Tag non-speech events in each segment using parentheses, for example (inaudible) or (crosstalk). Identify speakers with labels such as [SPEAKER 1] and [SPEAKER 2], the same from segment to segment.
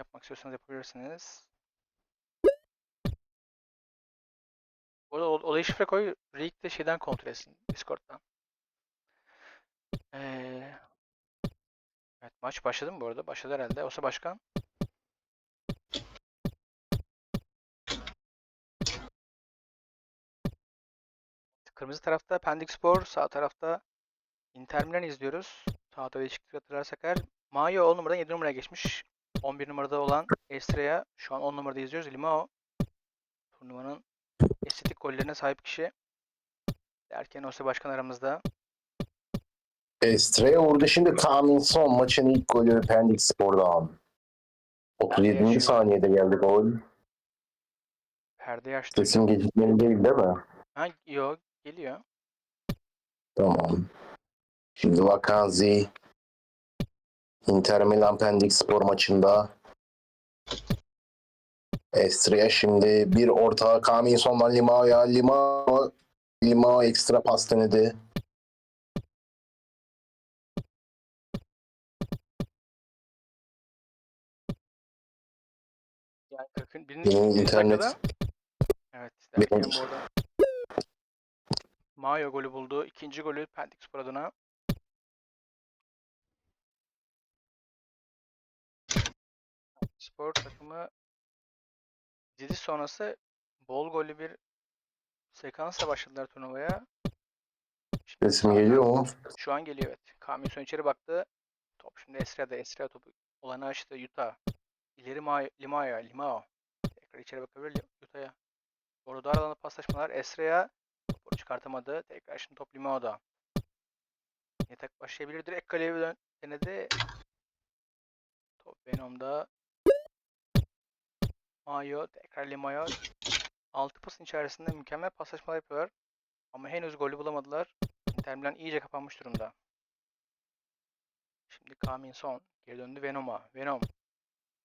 [SPEAKER 1] Yapmak istiyorsanız yapabilirsiniz. Bu arada ol- olayı şifre koy. Rick de şeyden kontrol etsin. Discord'dan. Ee, evet maç başladı mı bu arada? Başladı herhalde. Olsa başkan. Kırmızı tarafta Pendik Spor, sağ tarafta Inter Milan izliyoruz. Sağda değişiklik hatırlarsak eğer. Mayo 10 numaradan 7 numaraya geçmiş. 11 numarada olan Estrella şu an 10 numarada izliyoruz. Limao turnuvanın estetik gollerine sahip kişi. Derken Ose Başkan aramızda.
[SPEAKER 2] Estrella vurdu şimdi Kaminson maçın ilk golü Pendik Spor'dan. 37.
[SPEAKER 1] yaşıyor.
[SPEAKER 2] saniyede geldi gol.
[SPEAKER 1] Perde açtı.
[SPEAKER 2] Sesim gecikmeli değil değil mi?
[SPEAKER 1] Ha, yok geliyor.
[SPEAKER 2] Tamam. Şimdi Vakanzi Inter Milan Pendik Spor maçında Estrella şimdi bir orta Kaminson'dan Limao'ya Limao Limao ekstra pas denedi.
[SPEAKER 1] Yani 40'ın birinci,
[SPEAKER 2] Benim
[SPEAKER 1] birinci
[SPEAKER 2] internet-
[SPEAKER 1] dakikada. Evet. Derken
[SPEAKER 2] Benim-
[SPEAKER 1] bu arada Mayo golü buldu. İkinci golü Pendik Spor adına. Spor takımı dizi sonrası bol gollü bir sekansla başladılar turnuvaya. Şimdi
[SPEAKER 2] Sesim
[SPEAKER 1] sağ
[SPEAKER 2] geliyor mu?
[SPEAKER 1] Şu an geliyor evet. Kamilson içeri baktı. Top şimdi Esra'da. Esra topu olanı açtı. Yuta. İleri Ma Limao. Limao. Tekrar içeri bakabilir Li- Yuta'ya. Orada dar alanda paslaşmalar. Esra'ya topu çıkartamadı. Tekrar şimdi top Limao'da. Yatak başlayabilir. Direkt kaleye dön denedi. Top Venom'da. Mayo. Tekrar Limao'ya. Altı pasın içerisinde mükemmel paslaşmalar yapıyorlar. Ama henüz golü bulamadılar. Inter Milan iyice kapanmış durumda. Şimdi Kaminson geri döndü Venom'a. Venom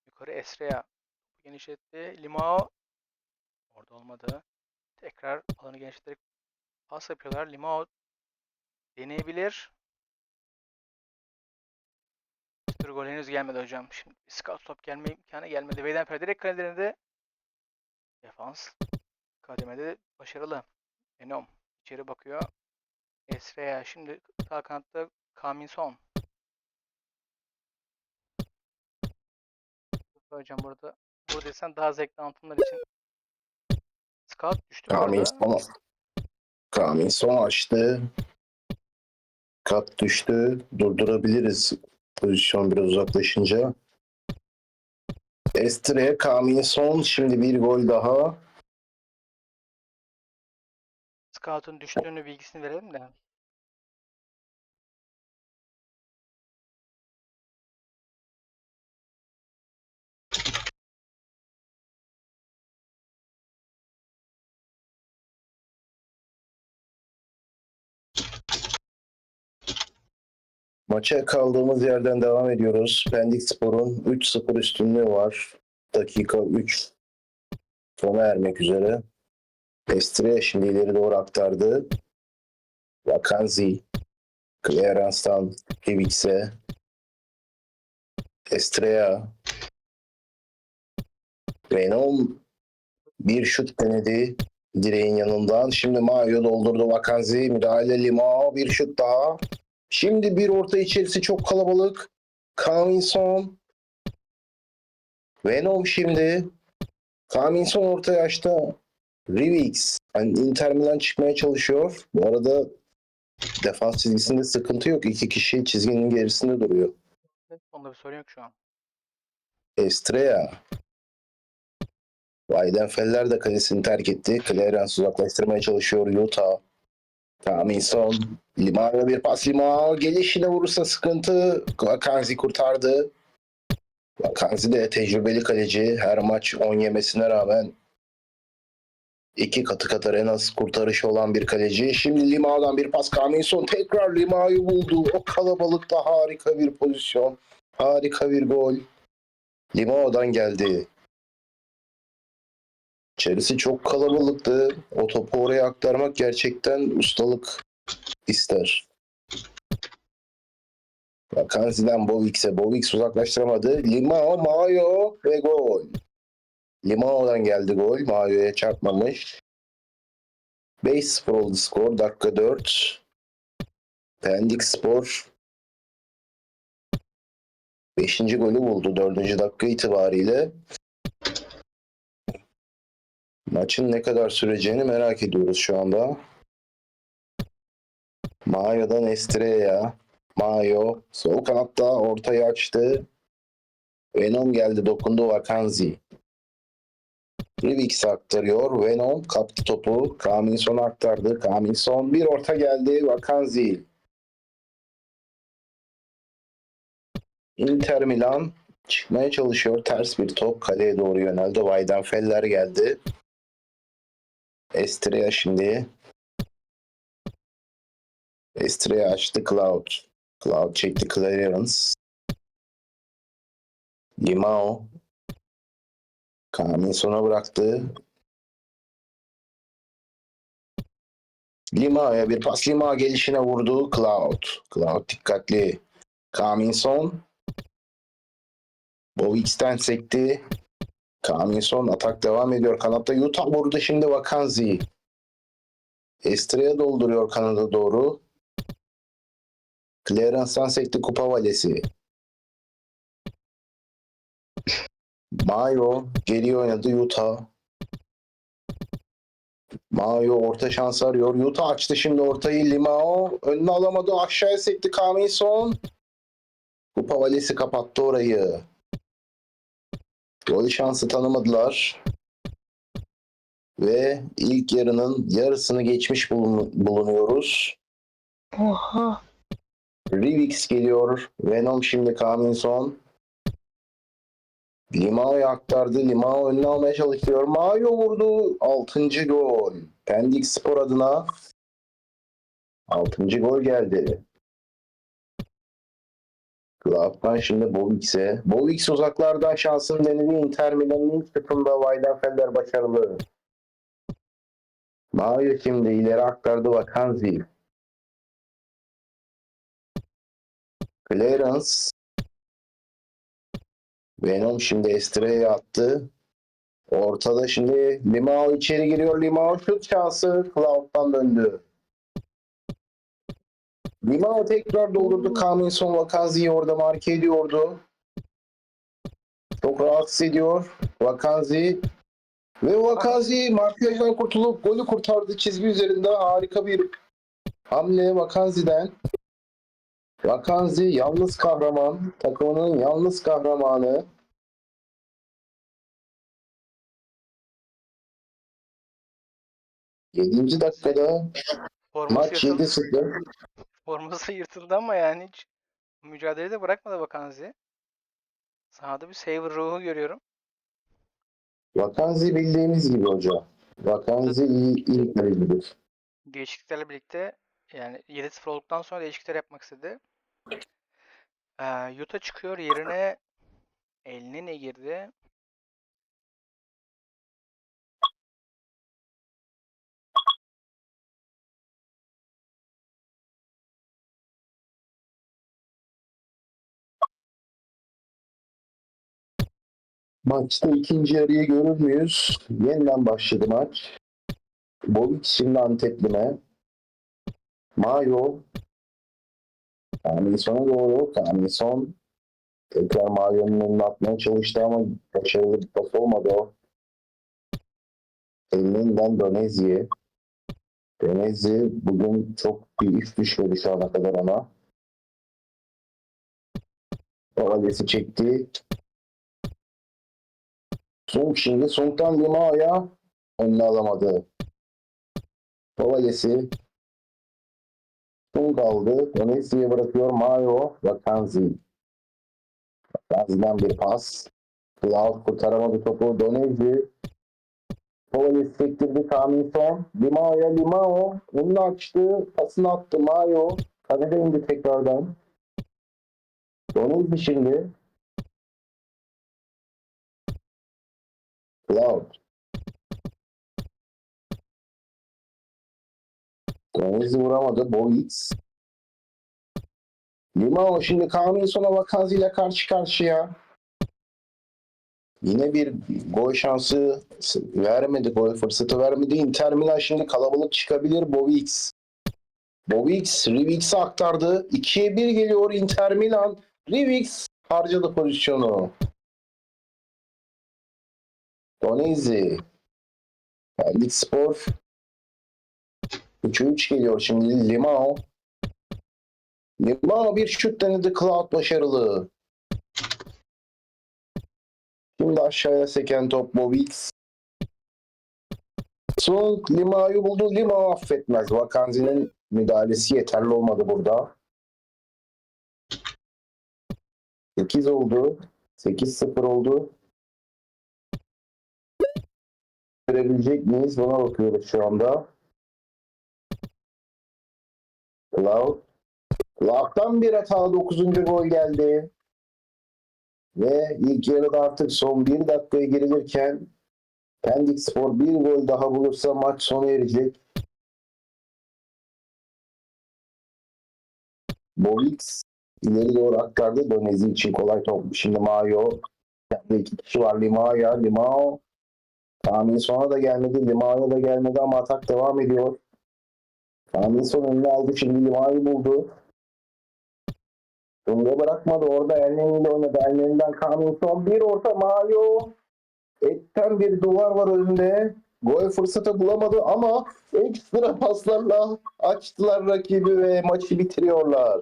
[SPEAKER 1] yukarı Esre'ye genişletti. Limao orada olmadı. Tekrar alanı genişleterek pas yapıyorlar. Limao deneyebilir. Bir gol henüz gelmedi hocam. Şimdi scout top gelme imkanı gelmedi. Weidenfeller direkt kalelerinde defans kademede başarılı. Venom içeri bakıyor. Esre'ye şimdi sağ kanatta Kaminson. Hocam burada bu desen daha zevkli anlatımlar için Scout düştü.
[SPEAKER 2] Kaminson Kaminson açtı. Kat düştü. Durdurabiliriz. Pozisyon biraz uzaklaşınca. Estre, Kaminson şimdi bir gol daha.
[SPEAKER 1] Scout'un düştüğünü bilgisini verelim de.
[SPEAKER 2] Maça kaldığımız yerden devam ediyoruz. Pendik Spor'un 3-0 üstünlüğü var. Dakika 3 sona ermek üzere. Estre şimdi ileri doğru aktardı. Vakanzi Clarence'dan Hivix'e Estrella Venom bir şut denedi direğin yanından. Şimdi Mayo doldurdu Vakanzi. Müdahale Limao bir şut daha. Şimdi bir orta içerisi çok kalabalık. Kaminson. Venom şimdi. Kaminson orta yaşta. Rivix. Hani Inter Milan çıkmaya çalışıyor. Bu arada defans çizgisinde sıkıntı yok. İki kişi çizginin gerisinde duruyor.
[SPEAKER 1] Onda bir sorun yok şu an.
[SPEAKER 2] Estrella. Weidenfeller de kalesini terk etti. Clarence uzaklaştırmaya çalışıyor. Utah. Kaminson. Limao'ya bir pas. Limao gelişine vurursa sıkıntı. Vakanzi kurtardı. Vakanzi de tecrübeli kaleci. Her maç 10 yemesine rağmen iki katı kadar en az kurtarışı olan bir kaleci. Şimdi Limao'dan bir pas. Kaminson tekrar Limao'yu buldu. O kalabalıkta harika bir pozisyon. Harika bir gol. Limao'dan geldi. İçerisi çok kalabalıktı. O topu oraya aktarmak gerçekten ustalık ister. Vakanzi'den Bovics'e. Bovics uzaklaştıramadı. Limao, Mayo ve gol. Limao'dan geldi gol. Mayo'ya çarpmamış. 5-0 oldu skor. Dakika 4. Pendik Spor 5. golü buldu 4. dakika itibariyle. Maçın ne kadar süreceğini merak ediyoruz şu anda. Mayo'dan Estrella. Mayo sol kanatta ortayı açtı. Venom geldi dokundu Vakanzi. Rivix'e aktarıyor. Venom kaptı topu. Kamilson aktardı. Kamilson bir orta geldi. Vakanzi. Inter Milan çıkmaya çalışıyor. Ters bir top kaleye doğru yöneldi. Weidenfeller geldi. Estrella şimdi. Estrella açtı Cloud. Cloud çekti clearance. Limao. Kamil sona bıraktı. Limao'ya bir pas. Limao gelişine vurdu. Cloud. Cloud dikkatli. Kaminson. Bovics'ten sekti. Kaminson atak devam ediyor. Kanatta Utah vurdu şimdi Vakanzi. Estrella dolduruyor kanada doğru. Clarence'dan sekti Kupa Valesi. Mayo geri oynadı Utah. Mayo orta şans arıyor. Utah açtı şimdi ortayı. Limao önüne alamadı. Aşağıya sekti Kaminson. Kupa Valesi kapattı orayı. Gol şansı tanımadılar. Ve ilk yarının yarısını geçmiş bulun- bulunuyoruz.
[SPEAKER 3] Oha.
[SPEAKER 2] Rivix geliyor. Venom şimdi Kaminson. Limao'ya aktardı. Limao önüne almaya çalışıyor. Mayo vurdu. 6. gol. Pendik Spor adına 6. gol geldi. Klaap'tan şimdi Bovics'e. Bovics uzaklardan şansını denedi. Inter Milan'ın ilk takımda Weidenfeller başarılı. Mayo şimdi ileri aktardı Vakanzi. Clarence. Venom şimdi Estrella'ya attı. Ortada şimdi Limao içeri giriyor. Limao şut şansı. Cloud'dan döndü. Limao tekrar doldurdu. Kaminson Vakanzi'yi orada marke ediyordu. Çok rahatsız ediyor. Vakanzi ve Vakanzi markajdan kurtulup golü kurtardı çizgi üzerinde. Harika bir hamle Vakanzi'den. Vakanzi yalnız kahraman. Takımının yalnız kahramanı. Yedinci dakikada
[SPEAKER 1] Forması
[SPEAKER 2] maç
[SPEAKER 1] yırtıldı,
[SPEAKER 2] 7-0.
[SPEAKER 1] Forması (laughs) yırtıldı ama yani hiç mücadeleyi de bırakmadı Vakanzi. Sahada bir saver ruhu görüyorum.
[SPEAKER 2] Vakanzi bildiğimiz gibi hoca. Vakanzi iyi, iyi kalecidir.
[SPEAKER 1] Değişikliklerle birlikte yani 7-0 olduktan sonra değişiklikler yapmak istedi. Ee, Yuta çıkıyor yerine eline ne girdi?
[SPEAKER 2] Maçta ikinci yarıyı görür müyüz? Yeniden başladı maç. Bovic şimdi Anteplime. Mayo. Kamilson'a doğru. Kamilson tekrar Mayo'nun önüne atmaya çalıştı ama başarılı bir pas olmadı o. Elinden Donezi. Donezi bugün çok bir iş düşmedi şu ana kadar ona. Ovalesi çekti. Song şimdi Song'dan Limao'ya önüne alamadı. Kovalesi Song aldı. Donetski'ye bırakıyor Mayo Vakanzi. Vakanzi'den bir pas. Cloud kurtaramadı topu. Donetski Kovalesi sektirdi Kaminson. Limao'ya Limao önünü açtı. Pasını attı Mayo. Kalede indi tekrardan. Donetski şimdi Cloud. Donetski vuramadı. Bovic. Limao şimdi Kaan sona Vakanzi ile karşı karşıya. Yine bir gol şansı vermedi, gol fırsatı vermedi. Inter Milan şimdi kalabalık çıkabilir. Bovix. Bovix, Rivix'e aktardı. 2'ye 1 geliyor Inter Milan. Rivix harcadı pozisyonu. Donezi. Pendik Spor. 3'e 3 geliyor şimdi Limao. Limao bir şut denedi. Cloud başarılı. Şimdi aşağıya seken top Bovix. Sung Limao'yu buldu. Limao affetmez. Vakanzi'nin müdahalesi yeterli olmadı burada. 8 oldu. 8-0 oldu. Görebilecek miyiz? Buna bakıyoruz şu anda. Cloud. Cloud'dan bir hata 9. gol geldi. Ve ilk yarıda artık son bir dakikaya girilirken Pendik Spor bir gol daha bulursa maç sona erecek. Bovix ileri doğru aktardı. Donezi için kolay top. Şimdi Mayo. Yani iki kişi var. Limaya, Limao. Tahmin sona da gelmedi. Limao'ya da gelmedi ama atak devam ediyor. Tahmin son önüne aldı. Şimdi Limao'yu buldu. Da bırakmadı. Orada Elneni'yle oynadı. Elneni'den son bir orta Mayo. Etten bir duvar var önünde. Gol fırsatı bulamadı ama ekstra paslarla açtılar rakibi ve maçı bitiriyorlar.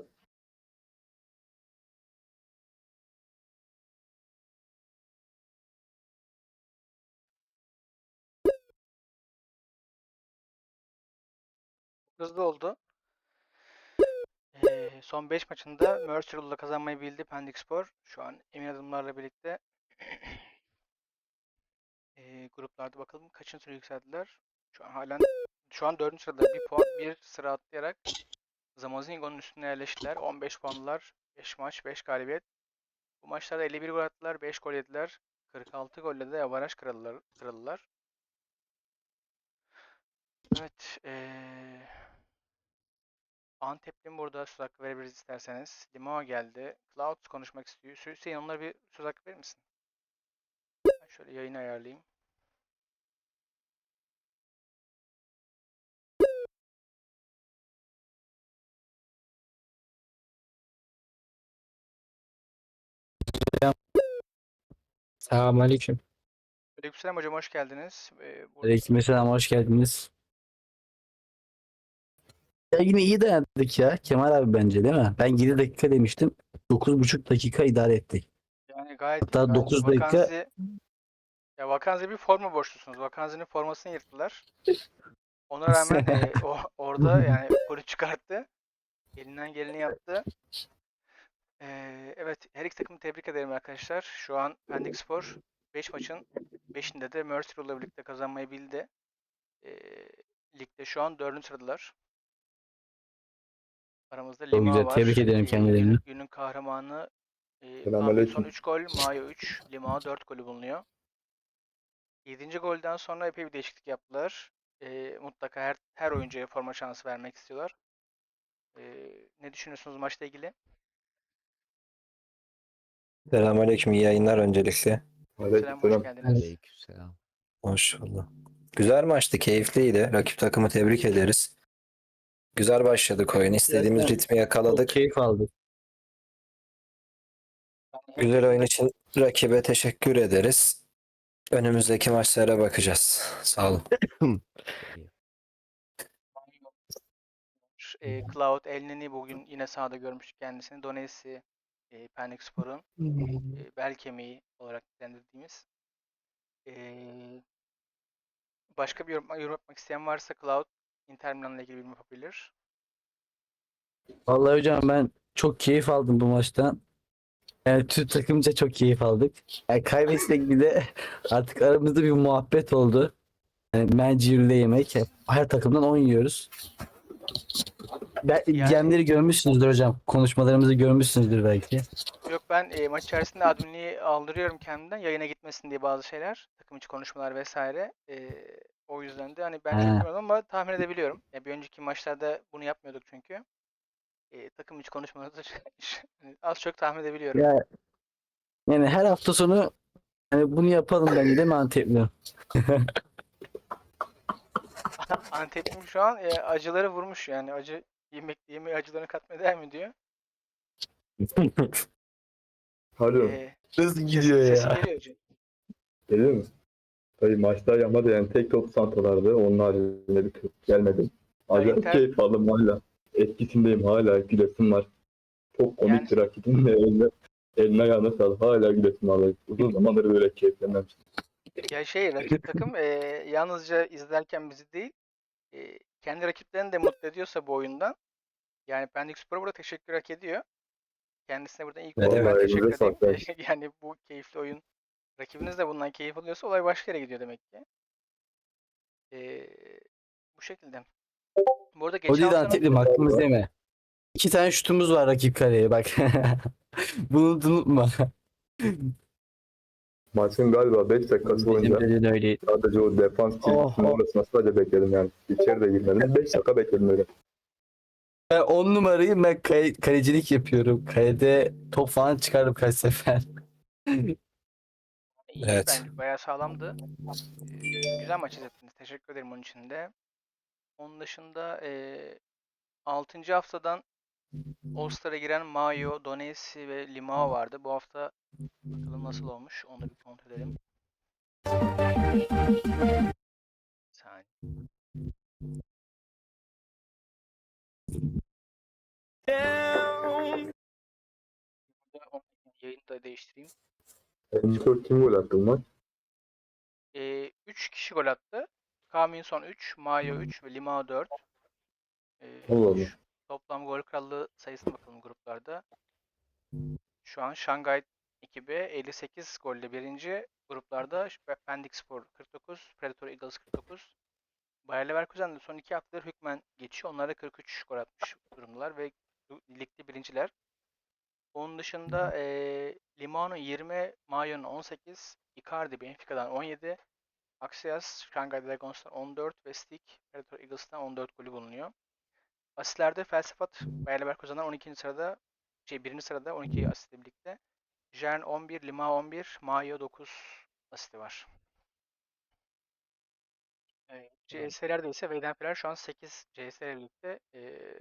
[SPEAKER 1] Hızlı oldu. Ee, son 5 maçında Mercer Rule'la kazanmayı bildi Pendik Spor. Şu an emin adımlarla birlikte (clears throat) ee, gruplarda bakalım kaçıncı sıraya yükseldiler. Şu an halen şu an 4. sırada bir puan bir sıra atlayarak Zamazingo'nun üstüne yerleştiler. 15 puanlılar. 5 maç 5 galibiyet. Bu maçlarda 51 gol attılar. 5 gol yediler. 46 golle de avaraj kırıldılar. kırıldılar. Evet. Ee, Antepli mi burada söz hakkı verebiliriz isterseniz. Limao geldi. Cloud konuşmak istiyor. Hü- Hüseyin onlara bir söz hakkı verir misin? Ben şöyle yayını ayarlayayım.
[SPEAKER 3] Selamünaleyküm.
[SPEAKER 1] Aleykümselam hocam hoş geldiniz. Ee, burada
[SPEAKER 3] Aleykümselam hoş geldiniz. Ya yine iyi dayandık ya Kemal abi bence değil mi? Ben 7 dakika demiştim. 9,5 dakika idare ettik.
[SPEAKER 1] yani gayet iyi.
[SPEAKER 3] Hatta
[SPEAKER 1] Bence
[SPEAKER 3] 9 dakika-
[SPEAKER 1] Vakanzi- ya Vakanzi bir forma borçlusunuz. Vakanzi'nin formasını yırttılar. Ona (laughs) rağmen e, o, orada yani golü çıkarttı. Elinden geleni yaptı. Ee, evet her iki takımı tebrik ederim arkadaşlar. Şu an Pendik Spor 5 maçın 5'inde de Mercer ile birlikte kazanmayı bildi. Ee, ligde şu an 4. sıradalar. Aramızda
[SPEAKER 3] Çok
[SPEAKER 1] Lima
[SPEAKER 3] güzel,
[SPEAKER 1] var.
[SPEAKER 3] tebrik ederim
[SPEAKER 1] Ee,
[SPEAKER 3] kendilerini.
[SPEAKER 1] günün, kahramanı e,
[SPEAKER 2] Selamünaleyküm.
[SPEAKER 1] son 3 gol, Mayo 3, Lima 4 golü bulunuyor. 7. golden sonra epey bir değişiklik yaptılar. Ee, mutlaka her, her oyuncuya forma şansı vermek istiyorlar. Ee, ne düşünüyorsunuz maçla ilgili?
[SPEAKER 4] Selamünaleyküm, iyi yayınlar öncelikle.
[SPEAKER 1] Selam, hoş geldiniz.
[SPEAKER 5] Aleykümselam.
[SPEAKER 4] Hoş bulduk. Güzel maçtı, keyifliydi. Rakip takımı tebrik ederiz. Güzel başladık oyun. İstediğimiz
[SPEAKER 3] Zaten
[SPEAKER 4] ritmi
[SPEAKER 3] Çok
[SPEAKER 4] yakaladık.
[SPEAKER 3] keyif aldık.
[SPEAKER 4] Güzel oyun için rakibe teşekkür ederiz. Önümüzdeki maçlara bakacağız. Sağ olun.
[SPEAKER 1] E, Cloud Elneni bugün yine sahada görmüştük kendisini. Donesi, e, Pendik Spor'un e, bel kemiği olarak nitelendirdiğimiz. E, başka bir yorum, yorum yapmak isteyen varsa Cloud Inter Milan'la ilgili yorum yapabilir.
[SPEAKER 3] Vallahi hocam ben çok keyif aldım bu maçtan. Yani tüm takımca çok keyif aldık. Yani kaybetsek bir de (laughs) artık aramızda bir muhabbet oldu. Yani merciyle yemek. Her takımdan 10 yiyoruz. Ben,
[SPEAKER 1] Yani-
[SPEAKER 3] Gemleri görmüşsünüzdür hocam. Konuşmalarımızı görmüşsünüzdür belki.
[SPEAKER 1] Yok ben e, maç içerisinde adminliği aldırıyorum kendimden yayına gitmesin diye bazı şeyler. Takım içi konuşmalar vesaire. E, o yüzden de hani ben
[SPEAKER 3] He.
[SPEAKER 1] bilmiyorum ama tahmin edebiliyorum. Ya bir önceki maçlarda bunu yapmıyorduk çünkü. e, takım içi konuşmanızı (laughs) az çok tahmin edebiliyorum.
[SPEAKER 3] Ya, yani her hafta sonu yani bunu yapalım bence değil mi Antepli? (laughs)
[SPEAKER 1] Antep'in şu an e, acıları vurmuş yani acı yemek yemeği acılarını katmaya devam ediyor. (laughs)
[SPEAKER 5] Alo,
[SPEAKER 1] E,
[SPEAKER 3] Nasıl gidiyor
[SPEAKER 1] sesi
[SPEAKER 3] ya?
[SPEAKER 1] geliyor Cenk.
[SPEAKER 5] geliyor mu? Tabii maçta yamadı yani tek top santralardı. Onun haricinde bir top gelmedim. Acayip
[SPEAKER 1] Inter-
[SPEAKER 5] keyif aldım hala. Etkisindeyim hala gülesim var. Çok komik
[SPEAKER 1] Yani-
[SPEAKER 5] bir rakibin de eline, eline ayağına sağlık. Hala gülesim var. Uzun zamandır böyle keyiflenmemiştim.
[SPEAKER 1] Ya şey rakip takım e, yalnızca izlerken bizi değil e, kendi rakiplerini de mutlu ediyorsa bu oyundan yani Pendik Spor burada teşekkür hak ediyor. Kendisine buradan ilk ben
[SPEAKER 4] demek,
[SPEAKER 1] teşekkür
[SPEAKER 5] sağlık. (laughs)
[SPEAKER 1] yani bu keyifli oyun rakibiniz de bundan keyif alıyorsa olay başka yere gidiyor demek ki. E, bu şekilde. Bu arada
[SPEAKER 3] O
[SPEAKER 1] geçen
[SPEAKER 3] değil
[SPEAKER 1] haftanın
[SPEAKER 3] Antepli mi? Aklımız deme. İki tane şutumuz var rakip kaleye bak. (laughs) Bunu unutma.
[SPEAKER 5] Maçın galiba 5 dakikası boyunca
[SPEAKER 3] de öyle.
[SPEAKER 5] sadece o defans çizgisinin
[SPEAKER 3] oh.
[SPEAKER 5] orasına sadece bekledim yani. İçeri de girmedim. 5 dakika bekledim öyle.
[SPEAKER 3] Ben 10 numarayı ben kale- kalecilik yapıyorum. Kalede top falan çıkardım kaç sefer.
[SPEAKER 1] İyi
[SPEAKER 4] Evet.
[SPEAKER 1] bence bayağı sağlamdı. Ee, güzel maç izlettiniz. Teşekkür ederim onun için de. Onun dışında eee 6. haftadan All-Star'a giren Mayo, Donesi ve Limao vardı. Bu hafta bakalım nasıl olmuş. Onu da bir kontrol edelim. Saniye. Yayını da değiştireyim.
[SPEAKER 5] En çok kim gol attı bu maç?
[SPEAKER 1] 3 kişi gol attı. Kaminson 3, Mayo 3 ve Limao 4. Ee,
[SPEAKER 5] Allah
[SPEAKER 1] toplam gol krallığı sayısına bakalım gruplarda. Şu an Şangay ekibi 58 golle birinci. Gruplarda Pendik Spor 49, Predator Eagles 49. Bayer Leverkusen de son iki haftadır hükmen geçiyor. Onlar da 43 gol atmış durumdalar ve ligde birinciler. Onun dışında eee Limano 20, Mayo'nun 18, Icardi Benfica'dan 17, Axias Shanghai Dragons'tan 14 ve Stick Predator Eagles'tan 14 golü bulunuyor. Asistlerde Felsefat Bayer Leverkusen'dan 12. sırada şey 1. sırada 12 asistle birlikte. Jern 11, Lima 11, Mayo 9 asisti var. Evet, CS'lerde ise Weidenfeller şu an 8 CS ile birlikte eee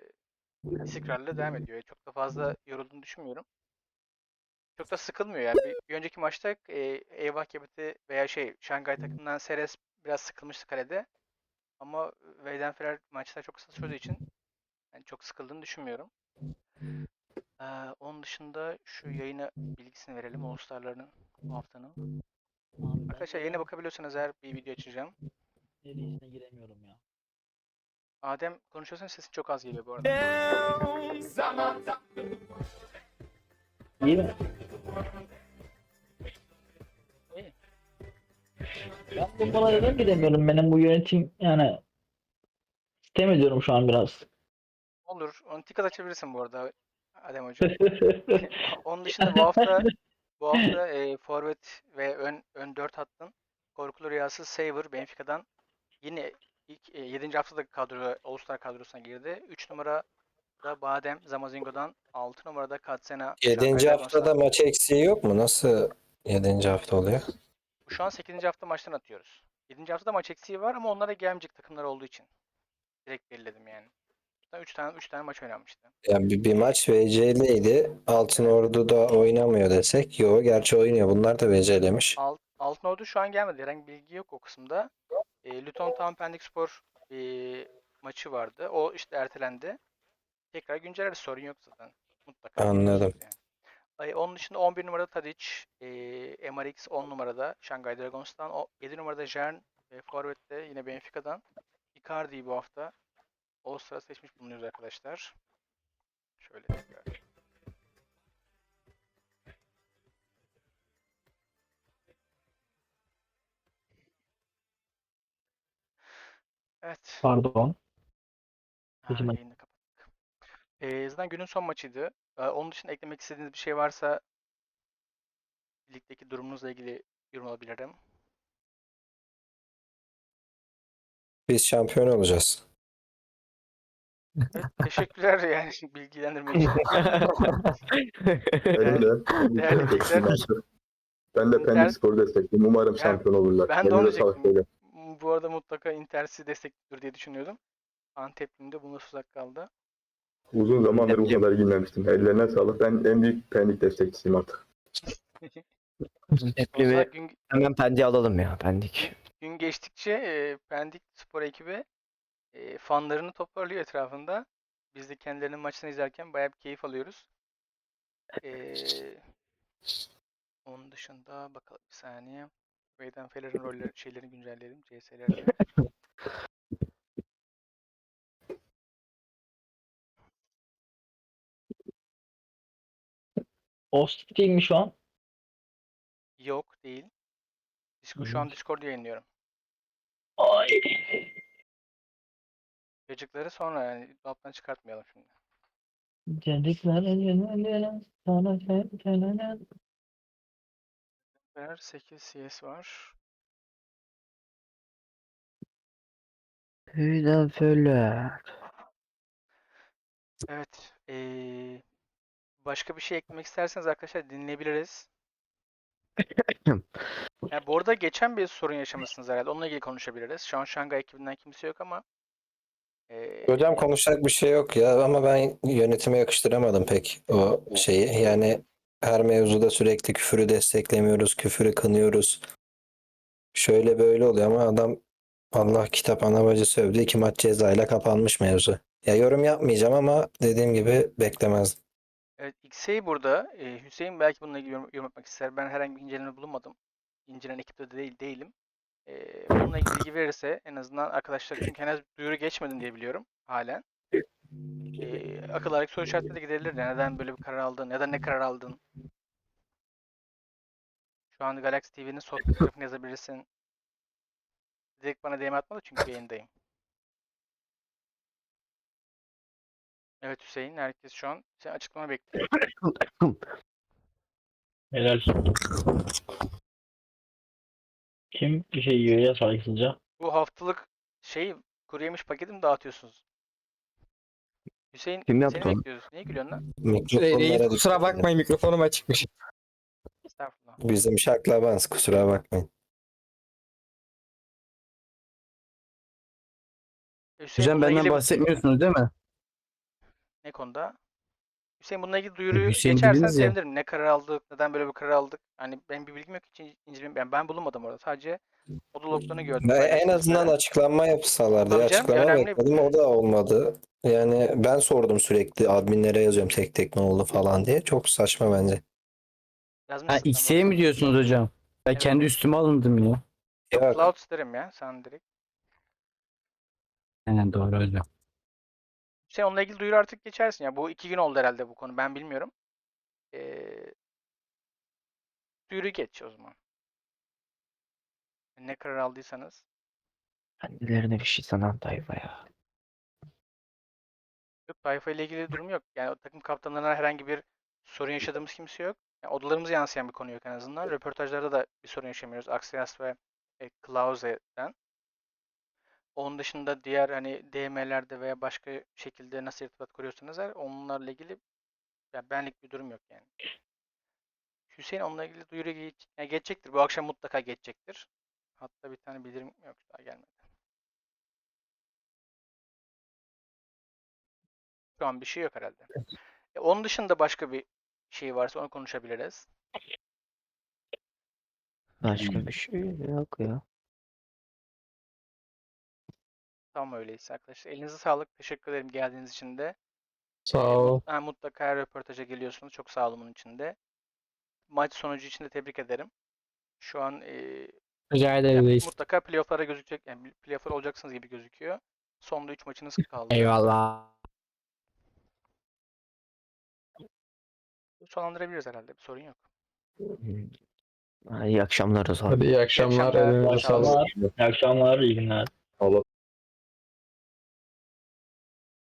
[SPEAKER 1] istikrarlı devam ediyor. Çok da fazla yorulduğunu düşünmüyorum. Çok da sıkılmıyor yani. Bir, bir önceki maçta e, Eyvah Kebiti veya şey Şangay takımından Seres biraz sıkılmıştı kalede. Ama Weidenfeller maçta çok kısa sürdüğü için yani çok sıkıldığını düşünmüyorum. Ee, onun dışında şu yayına bilgisini verelim All Star'ların bu haftanın. Arkadaşlar yayına bakabiliyorsanız eğer bir video açacağım.
[SPEAKER 6] Nereye giremiyorum ya.
[SPEAKER 1] Adem konuşuyorsan sesin çok az geliyor bu arada.
[SPEAKER 6] İyi mi?
[SPEAKER 1] İyi.
[SPEAKER 6] Ben bu konuda neden giremiyorum? Benim bu yönetim yani sistem ediyorum şu an biraz.
[SPEAKER 1] Olur. Onu ticket açabilirsin bu arada Adem hocam. (laughs) Onun dışında bu hafta bu hafta e, forvet ve ön ön 4 hattın korkulu rüyası Saver Benfica'dan yine ilk 7. haftada kadro All-Star kadrosuna girdi. 3 numara da Badem Zamazingo'dan 6 numarada Katsena
[SPEAKER 4] 7.
[SPEAKER 1] Şangay
[SPEAKER 4] haftada maç eksiği yok mu? Nasıl 7. hafta oluyor?
[SPEAKER 1] Şu an 8. hafta maçtan atıyoruz. 7. haftada maç eksiği var ama onlara gelmeyecek takımlar olduğu için direkt belirledim yani. 3 tane 3 tane maç oynanmıştı.
[SPEAKER 4] Yani bir, bir maç VC'liydi. Altın Ordu'da oynamıyor desek. Yo gerçi oynuyor. Bunlar da VC'lemiş.
[SPEAKER 1] Alt, Altın Ordu şu an gelmedi. Herhangi bilgi yok o kısımda. E, Luton Town Pendik Spor e, maçı vardı. O işte ertelendi. Tekrar güncelleriz. Sorun yok zaten. Mutlaka.
[SPEAKER 4] Anladım.
[SPEAKER 1] yani. Ay, onun dışında 11 numarada Tadic, e, MRX 10 numarada Shanghai Dragons'tan, o, 7 numarada Jern, e, Forvet'te yine Benfica'dan. Icardi'yi bu hafta All-Star'a seçmiş bulunuyoruz arkadaşlar. Şöyle tekrar. Evet.
[SPEAKER 6] Pardon.
[SPEAKER 1] Ha,
[SPEAKER 6] Peki,
[SPEAKER 1] yayını kapattık. Ee, zaten günün son maçıydı. Ee, onun dışında eklemek istediğiniz bir şey varsa ligdeki durumunuzla ilgili yorum alabilirim.
[SPEAKER 4] Biz şampiyon olacağız.
[SPEAKER 1] Evet, teşekkürler (laughs) yani bilgilendirme için.
[SPEAKER 5] Benim de. (laughs)
[SPEAKER 1] değerli bilgiler.
[SPEAKER 5] Ben de Pendik Spor'u destekliyorum. Umarım
[SPEAKER 1] Yani
[SPEAKER 5] şampiyon olurlar.
[SPEAKER 1] ben de onu
[SPEAKER 5] Elinize sağlık
[SPEAKER 1] diyecektim.
[SPEAKER 5] beyler.
[SPEAKER 1] Bu arada mutlaka Inter'si desteklidir diye düşünüyordum. Antep'in de buna tuzak kaldı.
[SPEAKER 5] Uzun zamandır bu kadar girmemiştim. Ellerine sağlık. Ben en büyük Pendik destekçisiyim artık.
[SPEAKER 7] Hepli ve
[SPEAKER 1] gün,
[SPEAKER 7] hemen pendi alalım ya pendik.
[SPEAKER 1] gün geçtikçe e, Pendik Spor ekibi e, fanlarını toparlıyor etrafında. Biz de kendilerinin maçını izlerken bayağı bir keyif alıyoruz. E, onun dışında bakalım bir saniye. Wayden Feller'in rolleri, şeylerini güncelleyelim. CS'lerini.
[SPEAKER 6] Off değil mi şu an?
[SPEAKER 1] Yok değil. Discord, şu an Discord yayınlıyorum.
[SPEAKER 6] Ay.
[SPEAKER 1] Gıcıkları sonra yani alttan çıkartmayalım şimdi.
[SPEAKER 6] Yönünden sana söylenen.
[SPEAKER 1] Fener 8 CS var.
[SPEAKER 7] Hüden Föller.
[SPEAKER 1] Evet. eee, başka bir şey eklemek isterseniz arkadaşlar dinleyebiliriz. (coughs) Yani bu arada geçen bir sorun yaşamışsınız herhalde. Onunla ilgili konuşabiliriz. Şu an Şangay ekibinden kimse yok ama eee,
[SPEAKER 4] Hocam konuşacak bir şey yok ya ama ben yönetime yakıştıramadım pek o şeyi. Yani her mevzuda sürekli küfürü desteklemiyoruz, küfürü kınıyoruz. Şöyle böyle oluyor ama adam Allah kitap ana bacı sövdü. iki maç cezayla kapanmış mevzu. Ya yorum yapmayacağım ama dediğim gibi beklemezdim.
[SPEAKER 1] evet Xey burada. Eee, Hüseyin belki bununla ilgili yorum, yorum yapmak ister. Ben herhangi bir inceleme bulunmadım. İncelen ekipte de değil değilim. Eee bununla ilgili bilgi verirse en azından arkadaşlar çünkü henüz duyuru geçmedin diye biliyorum halen. Eee akıl olarak soru işaretleri de giderilir. ya. Neden böyle bir karar aldın? Da ne karar aldın? Şu an Galaxy TV'nin sohbet (laughs) tarafını yazabilirsin. Direkt bana DM atma da çünkü yayındayım. Evet Hüseyin, herkes şu an sen açıklama bekliyor. (coughs)
[SPEAKER 6] Helal. Kim bir şey yiyor ya saygısızca?
[SPEAKER 1] Bu haftalık şey kuru yemiş paketi mi dağıtıyorsunuz? Hüseyin,
[SPEAKER 7] Kim yaptı
[SPEAKER 1] seni
[SPEAKER 7] onu?
[SPEAKER 1] bekliyoruz. Niye gülüyorsun lan?
[SPEAKER 4] Mikrofonlara
[SPEAKER 8] Reis kusura bakmayın mikrofonum açıkmış.
[SPEAKER 1] Estağfurullah.
[SPEAKER 4] Bizim şaklabans kusura bakmayın.
[SPEAKER 1] Hüseyin
[SPEAKER 3] Hocam benden bahsetmiyorsunuz değil mi?
[SPEAKER 1] ne konuda? Hüseyin bununla ilgili duyuruyu
[SPEAKER 3] Hüseyin
[SPEAKER 1] geçersen
[SPEAKER 3] dediniz ya.
[SPEAKER 1] sevinirim. Ne karar aldık, neden böyle bir karar aldık? Hani benim bir bilgim yok için incelem yani ben bulunmadım orada. Sadece oda loglarını gördüm.
[SPEAKER 4] Ben en azından açıklama yapsalardı.
[SPEAKER 1] Tabii canım,
[SPEAKER 4] Açıklama
[SPEAKER 1] önemli.
[SPEAKER 4] bekledim o da olmadı. Yani ben sordum sürekli adminlere yazıyorum tek tek ne oldu falan diye. Çok saçma bence.
[SPEAKER 3] Ha
[SPEAKER 1] Yazmışsın.
[SPEAKER 3] X'ye mi diyorsunuz hocam? Ben
[SPEAKER 1] Evet.
[SPEAKER 3] kendi üstüme alındım ya.
[SPEAKER 4] Yok,
[SPEAKER 1] Cloud isterim ya sen direkt.
[SPEAKER 3] He, doğru hocam.
[SPEAKER 1] Sen onunla ilgili duyuru artık geçersin ya. Bu iki gün oldu herhalde bu konu. Ben bilmiyorum. Ee, duyuru geç o zaman. Ne karar aldıysanız.
[SPEAKER 7] Kendilerine bir şey sanan tayfa ya.
[SPEAKER 1] Yok tayfa ile ilgili durum yok. Yani o takım kaptanlarına herhangi bir sorun yaşadığımız kimse yok. Yani odalarımıza yansıyan bir konu yok en azından. Röportajlarda da bir sorun yaşamıyoruz. Axias ve e, Klause'den. Onun dışında diğer hani DM'lerde veya başka şekilde nasıl irtibat kuruyorsanız eğer onlarla ilgili ya benlik bir durum yok yani. Hüseyin onunla ilgili duyuru geç, yani geçecektir. Bu akşam mutlaka geçecektir. Hatta bir tane bildirim yok daha gelmedi. Şu an bir şey yok herhalde. E, onun dışında başka bir şey varsa onu konuşabiliriz.
[SPEAKER 7] Başka bir şey yok ya.
[SPEAKER 1] Tamam öyleyse arkadaşlar. Elinize sağlık. Teşekkür ederim geldiğiniz için de.
[SPEAKER 8] Sağ ol.
[SPEAKER 1] Ha, mutlaka her röportaja geliyorsunuz. Çok sağ olun bunun için de. Maç sonucu için de tebrik ederim. Şu an e,
[SPEAKER 8] Rica ederim
[SPEAKER 1] ya,
[SPEAKER 8] reis.
[SPEAKER 1] mutlaka playoff'lara gözükecek. Yani playoff'lar olacaksınız gibi gözüküyor. Sonda 3 maçınız kaldı.
[SPEAKER 8] Eyvallah.
[SPEAKER 1] Sonlandırabiliriz herhalde. Bir sorun yok.
[SPEAKER 7] Ha, İyi akşamlar o zaman.
[SPEAKER 8] Hadi iyi akşamlar.
[SPEAKER 1] akşamlar.
[SPEAKER 8] Elinize
[SPEAKER 1] İyi
[SPEAKER 8] sağlık.
[SPEAKER 6] İyi akşamlar, iyi günler.